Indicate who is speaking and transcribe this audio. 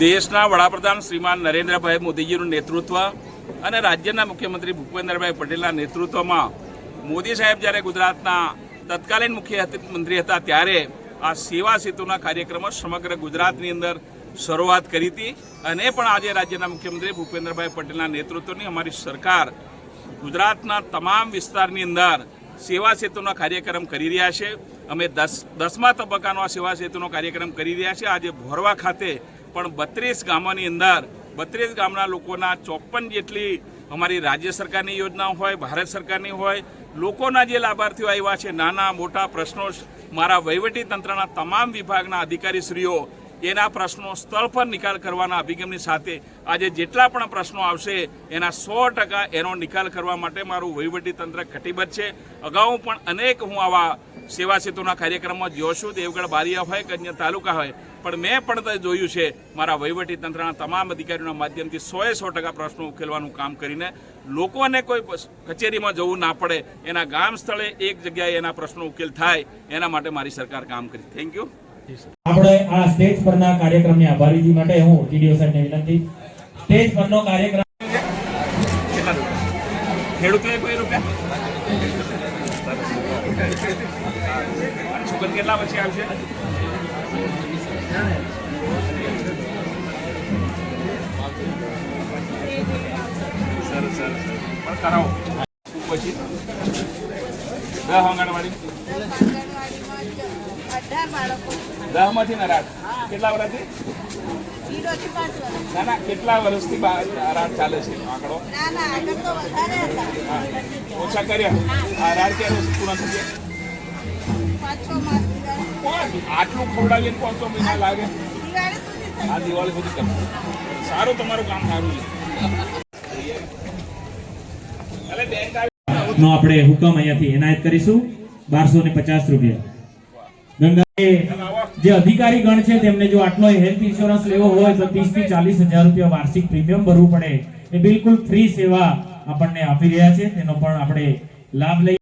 Speaker 1: દેશના વડાપ્રધાન શ્રીમાન નરેન્દ્રભાઈ મોદીજીનું નેતૃત્વ અને રાજ્યના મુખ્યમંત્રી ભૂપેન્દ્રભાઈ પટેલના નેતૃત્વમાં મોદી સાહેબ જ્યારે ગુજરાતના તત્કાલીન મુખ્યમંત્રી હતા ત્યારે આ સેવા સેતુના કાર્યક્રમો સમગ્ર ગુજરાતની અંદર શરૂઆત કરી હતી અને પણ આજે રાજ્યના મુખ્યમંત્રી ભૂપેન્દ્રભાઈ પટેલના નેતૃત્વની અમારી સરકાર ગુજરાતના તમામ વિસ્તારની અંદર સેવા સેતુનો કાર્યક્રમ કરી રહ્યા છે. અમે દસ દસમા તબક્કાનો આ સેવા સેતુનો કાર્યક્રમ કરી રહ્યા છે. આજે ભોરવા ખાતે પણ બત્રીસ ગામોની અંદર, બત્રીસ ગામના લોકોના ચોપન જેટલી અમારી રાજ્ય સરકારની યોજનાઓ હોય, ભારત સરકારની હોય, લોકોના જે લાભાર્થીઓ આવ્યા છે, નાના, મોટા પ્રશ્નો મારા વહીવટી તંત્રના તમામ વિભાગના અધિકારીશ્રીઓ, એના પ્રશ્નો સ્થળ પર નિકાલ કરવાના અભિગમની સાથે આજે જેટલા પણ પ્રશ્નો આવશે, એના સો ટકા એનો નિકાલ કરવા માટે મારું વહીવટી તંત્ર કટિબદ્ધ છે. અગાઉ પણ અનેક હું આવા સેવા સેતુના કાર્યક્રમમાં જ્યો છું. દેવગઢ બારિયા હોય કે અન્ય તાલુકા હોય પણ મેં પણ જોયું છે મારા વહીવટી તંત્રના તમામ અધિકારીઓના માધ્યમથી સોએ સો ટકા પ્રશ્નો ઉકેલવાનું કામ કરીને લોકોને કોઈ કચેરીમાં જવું ના પડે એના ગામ સ્થળે એક જગ્યાએ એના પ્રશ્નો ઉકેલ થાય એના માટે મારી સરકાર કામ કરી. થેન્ક યુ
Speaker 2: આપણે આ સ્ટેજ પરના કાર્યક્રમની આભારીજી માટે હું ટીડીઓ સાહેબને વિનંતી. સ્ટેજ પરનો કાર્યક્રમ
Speaker 1: ખેડૂતોએ કોઈ રૂપિયા? કેટલા પછી આવશે? સરસ સરસ પણ કરાવો પછી દહ આંગણવાડી દહમાંથી ને, કેટલા વર્ષથી ના ના કેટલા વર્ષથી રાત ચાલે છે? આંકડો. ઓછા કર્યા. આ રાત ક્યારે પૂર્ણ થઈ આટલું ખવડાવીએ પાંચસો મહિના લાગે. આ દિવાળી સુધી કરવું. સારું તમારું કામ સારું છે. એટલે બેંક આવી
Speaker 2: નો આપણે હુકમ અહીંયાથી એનાયત કરીશું. બારસો ને પચાસ રૂપિયા. ગંગા જે અધિકારી ગણ છે તેમને જો આટલો હેલ્થ ઇન્સ્યોરન્સ લેવો હોય તો ત્રીસથી ચાલીસ હજાર રૂપિયા વાર્ષિક પ્રીમિયમ ભરવું પડે. એ બિલકુલ ફ્રી સેવા આપણને આપી રહ્યા છે. તેનો પણ આપણે લાભ લઈ